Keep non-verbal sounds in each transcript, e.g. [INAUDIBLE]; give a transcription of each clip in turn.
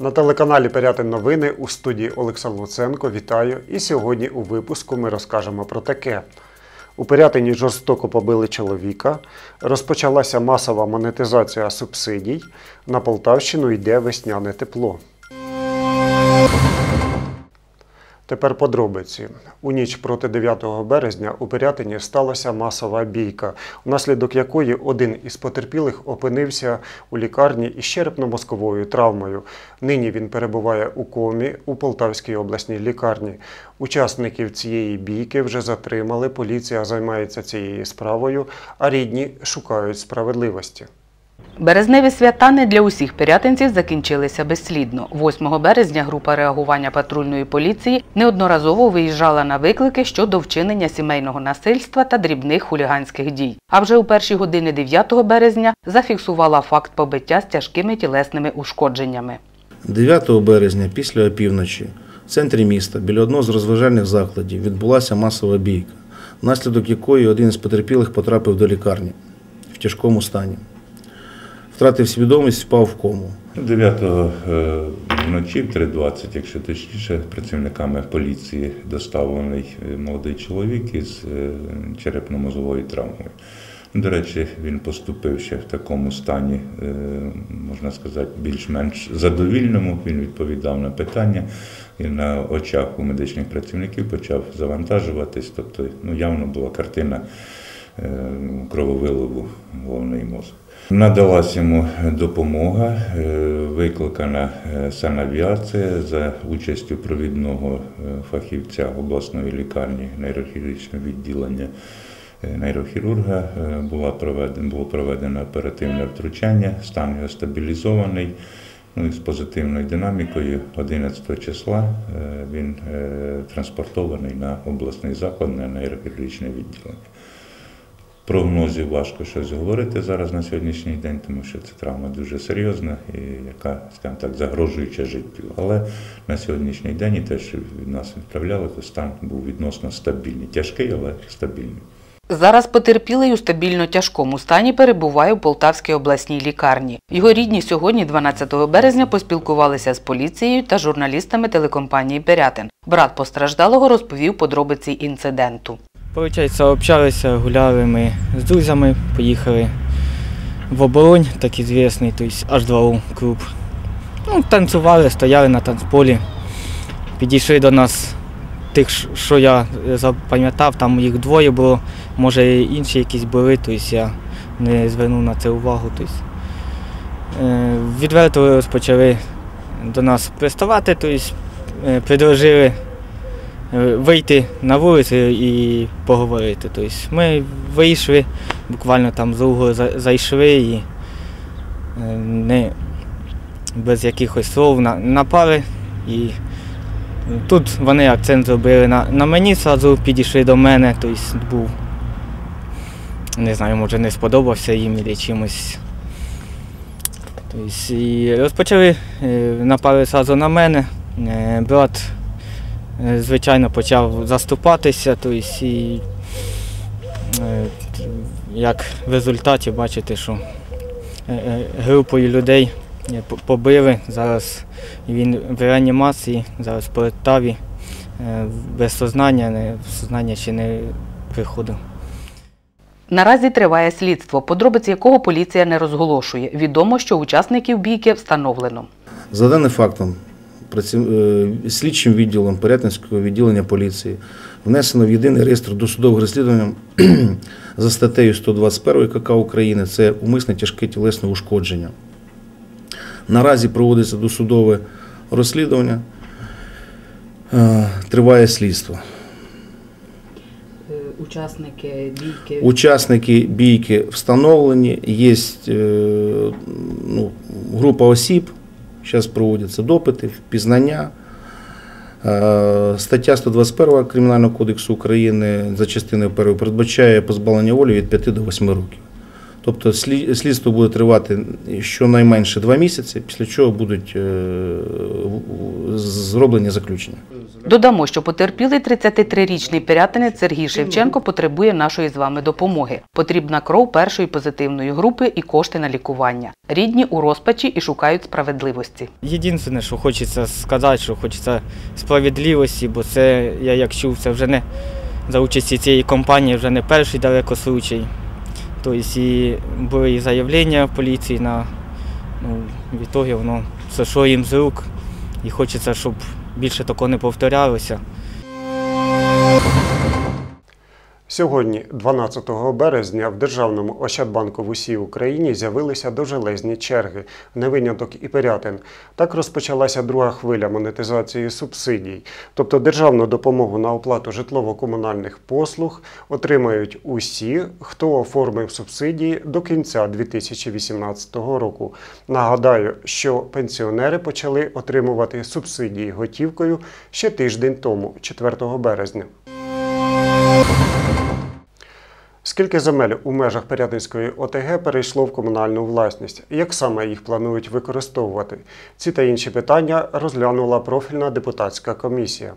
На телеканалі Пирятин новини у студії Олександр Луценко. Вітаю. І сьогодні у випуску ми розкажемо про таке. У Пирятині жорстоко побили чоловіка, розпочалася масова монетизація субсидій. На Полтавщину йде весняне тепло. Тепер подробиці. У ніч проти 9 березня у Пирятині сталася масова бійка, внаслідок якої один із потерпілих опинився у лікарні із черепно-мозковою травмою. Нині він перебуває у комі у Полтавській обласній лікарні. Учасників цієї бійки вже затримали. Поліція займається цією справою, а рідні шукають справедливості. Березневі свята не для усіх пирятинців закінчилися безслідно. 8 березня група реагування патрульної поліції неодноразово виїжджала на виклики щодо вчинення сімейного насильства та дрібних хуліганських дій. А вже у перші години 9 березня зафіксувала факт побиття з тяжкими тілесними ушкодженнями. 9 березня після опівночі в центрі міста біля одного з розважальних закладів відбулася масова бійка, внаслідок якої один із потерпілих потрапив до лікарні в тяжкому стані. Втратив свідомість, впав в кому. 9 е, вночі, в 3.20, якщо точніше, працівниками поліції доставлений е, молодий чоловік із е, черепно-мозовою травмою. До речі, він поступив ще в такому стані, можна сказати, більш-менш задовільному. Він відповідав на питання і на очах у медичних працівників почав завантажуватись. Тобто, ну, явно була картина крововиливу головний мозок. Надалась йому допомога, е, викликана е, санавіація за участю провідного е, фахівця обласної лікарні нейрохірургічного відділення нейрохірурга. Була проведена, було проведено оперативне втручання, стан його стабілізований. Ну і з позитивною динамікою 11 числа він транспортований на обласний заклад на нейрохірургічне відділення прогнозів важко щось говорити зараз на сьогоднішній день, тому що це травма дуже серйозна і яка, скажімо так, загрожуюча життю. Але на сьогоднішній день і те, що від нас відправляли, то стан був відносно стабільний. Тяжкий, але стабільний. Зараз потерпілий у стабільно тяжкому стані перебуває у Полтавській обласній лікарні. Його рідні сьогодні, 12 березня, поспілкувалися з поліцією та журналістами телекомпанії Пирятин. Брат постраждалого розповів подробиці інциденту. Получається, общалися, гуляли ми з друзями, поїхали в оборонь, так звісний, тобто H2O клуб. Ну, Танцювали, стояли на танцполі, підійшли до нас тих, що я запам'ятав, там їх двоє було, може інші якісь були, тобто я не звернув на це увагу. Тобто, відверто розпочали до нас приставати, тобто, предложили вийти на вулицю і поговорити. Тобто Ми вийшли, буквально там з угол зайшли і е, не без якихось слов напали. І Тут вони акцент зробили на на мені, одразу підійшли до мене, тобто був, не знаю, може не сподобався їм і чимось. Тобто, і Розпочали е, напали одразу на мене. Брат Е, звичайно, почав заступатися, тобто, і е, як в результаті бачите, що е, групою людей побили. Зараз він в реанімації, зараз в Полтаві, без сознання, сознання ще не приходив. Наразі триває слідство, подробиці якого поліція не розголошує. Відомо, що учасників бійки встановлено. За даним фактом, Е, слідчим відділом Порятинського відділення поліції внесено в єдиний реєстр досудового розслідування [CLEARS THROAT] за статтею 121 КК України це умисне тяжке тілесне ушкодження. Наразі проводиться досудове розслідування, е, триває слідство. Е, учасники бійки Учасники бійки встановлені, є ну, група осіб. Зараз проводяться допити, впізнання. Е, стаття 121 Кримінального кодексу України за частиною 1 передбачає позбавлення волі від 5 до 8 років. Тобто слі- слідство буде тривати щонайменше два місяці, після чого будуть е, зроблені заключення. Додамо, що потерпілий 33-річний пирятинець Сергій Шевченко потребує нашої з вами допомоги. Потрібна кров першої позитивної групи і кошти на лікування. Рідні у розпачі і шукають справедливості. Єдине, що хочеться сказати, що хочеться справедливості, бо це, я як чув, це вже не за участі цієї компанії, вже не перший далеко случай. Тобто і були і заявлення в поліції на ну, в ітогі воно сошло їм з рук. І хочеться, щоб більше такого не повторялося. Сьогодні, 12 березня, в Державному Ощадбанку в усій Україні з'явилися довжелезні черги, не виняток і Пирятин. Так розпочалася друга хвиля монетизації субсидій. Тобто державну допомогу на оплату житлово-комунальних послуг отримають усі, хто оформив субсидії до кінця 2018 року. Нагадаю, що пенсіонери почали отримувати субсидії готівкою ще тиждень тому, 4 березня. Скільки земель у межах Пирятинської ОТГ перейшло в комунальну власність? Як саме їх планують використовувати? Ці та інші питання розглянула профільна депутатська комісія.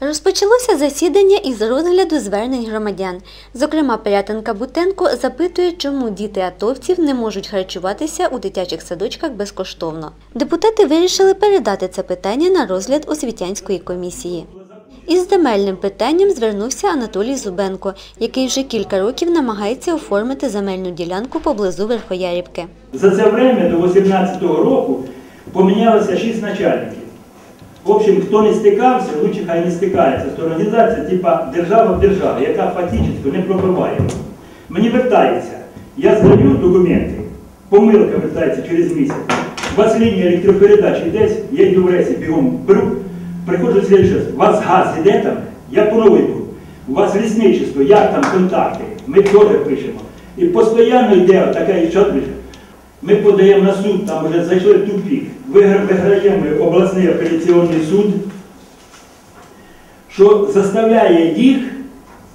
Розпочалося засідання із розгляду звернень громадян. Зокрема, Пирятинка Бутенко запитує, чому діти атовців не можуть харчуватися у дитячих садочках безкоштовно. Депутати вирішили передати це питання на розгляд освітянської комісії. Із земельним питанням звернувся Анатолій Зубенко, який вже кілька років намагається оформити земельну ділянку поблизу Верхоярівки. За це время до 18-го року помінялося шість начальників. В общем, хто не стикався, лучше хай не стикається. Це організація типа держава в державі, яка фактично не пробиває. Мені вертається, я здаю документи, помилка вертається через місяць. У вас лінія електропередачі десь, я йду в рейсі, бігом беру, приходжу слідчий, у вас газ іде там, я по новику. У вас лісничество, як там контакти, ми теж пишемо. І постійно йде така пише. Ми подаємо на суд, там вже зайшли тупік. Виграємо обласний апеляційний суд, що заставляє їх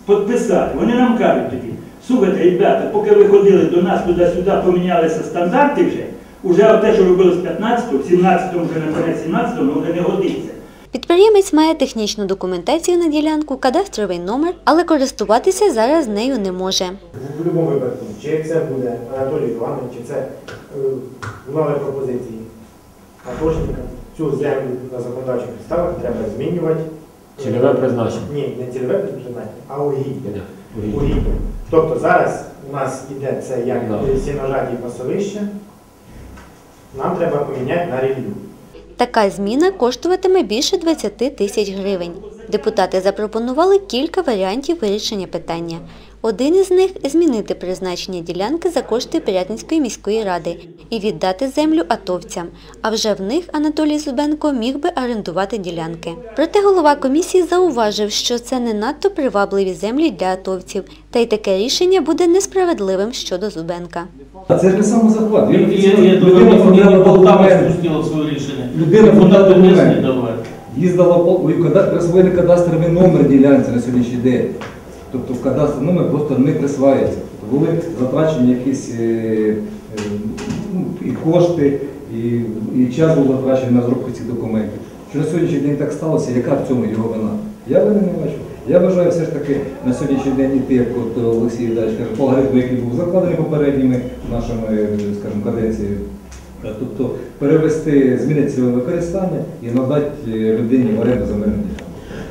підписати. Вони нам кажуть тоді, слухайте, ребята, поки ви ходили до нас туди-сюди, помінялися стандарти вже, уже те, що робили з 15-го, в 17-му, вже кінець 17-го, вже не годиться. Підприємець має технічну документацію на ділянку, кадастровий номер, але користуватися зараз нею не може. В будь-якому випадку, чи це буде Анатолій Іванович, чи це е, нові пропозиції атошника, цю землю на законодавчих підставах треба змінювати. Цільове призначення. Ні, не цільове призначення, а. Угіддя. Тобто зараз у нас іде це як е, сіножаті пасовище, нам треба поміняти на ріллю. Така зміна коштуватиме більше 20 тисяч гривень. Депутати запропонували кілька варіантів вирішення питання. Один із них змінити призначення ділянки за кошти Пирятинської міської ради і віддати землю атовцям. А вже в них Анатолій Зубенко міг би орендувати ділянки. Проте голова комісії зауважив, що це не надто привабливі землі для атовців, та й таке рішення буде несправедливим щодо Зубенка. Це ж не самозахват. Він Він є, є людина оформляла Полтава документи. спустила своє рішення. Людина Фундамент не. Їздила по присвоєний кадастровий номер ділянці на сьогоднішній день. Тобто в кадастровий номер просто не присвається. Тобто були затрачені якісь е, е, ну, і кошти, і, і час був затрачений на зробку цих документів. Що на сьогоднішній день так сталося, яка в цьому його вина? Я вини не бачу. Я вважаю все ж таки на сьогоднішній день іти, як от Олексій Дач каже, по алгоритму, який був закладений попередніми нашими, е, скажімо, каденцією. Тобто перевести, змінити цільове використання і надати е, людині в оренду земельну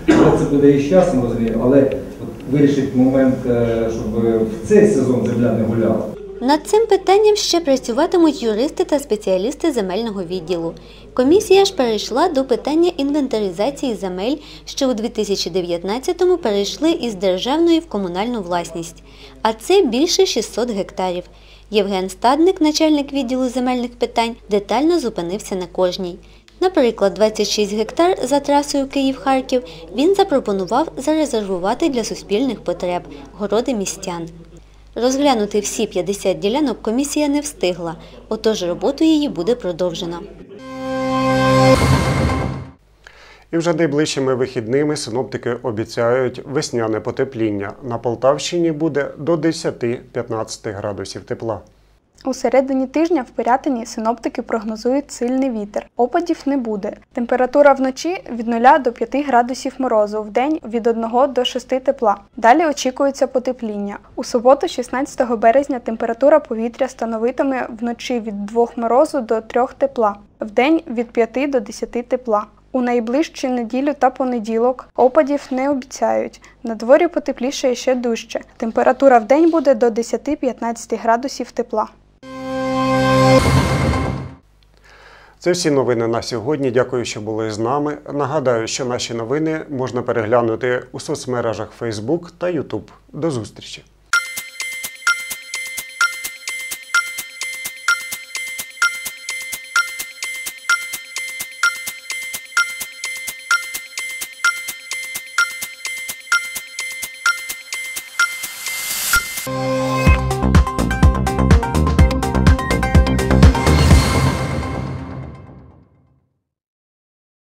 ділянку. Це буде і з часом, розумію, але от вирішить момент, е, щоб в цей сезон земля не гуляла. Над цим питанням ще працюватимуть юристи та спеціалісти земельного відділу. Комісія ж перейшла до питання інвентаризації земель, що у 2019-му перейшли із державної в комунальну власність, а це більше 600 гектарів. Євген Стадник, начальник відділу земельних питань, детально зупинився на кожній. Наприклад, 26 гектар за трасою Київ-Харків він запропонував зарезервувати для суспільних потреб городи містян. Розглянути всі 50 ділянок комісія не встигла, отож роботу її буде продовжено. І вже найближчими вихідними синоптики обіцяють весняне потепління. На Полтавщині буде до 10-15 градусів тепла. У середині тижня в Пирятині синоптики прогнозують сильний вітер. Опадів не буде. Температура вночі від 0 до 5 градусів морозу, в день від 1 до 6 тепла. Далі очікується потепління. У суботу, 16 березня, температура повітря становитиме вночі від 2 морозу до 3 тепла, в день від 5 до 10 тепла. У найближчу неділю та понеділок опадів не обіцяють. На дворі потепліше ще дужче. Температура в день буде до 10-15 градусів тепла. Це всі новини на сьогодні. Дякую, що були з нами. Нагадаю, що наші новини можна переглянути у соцмережах Facebook та YouTube. До зустрічі!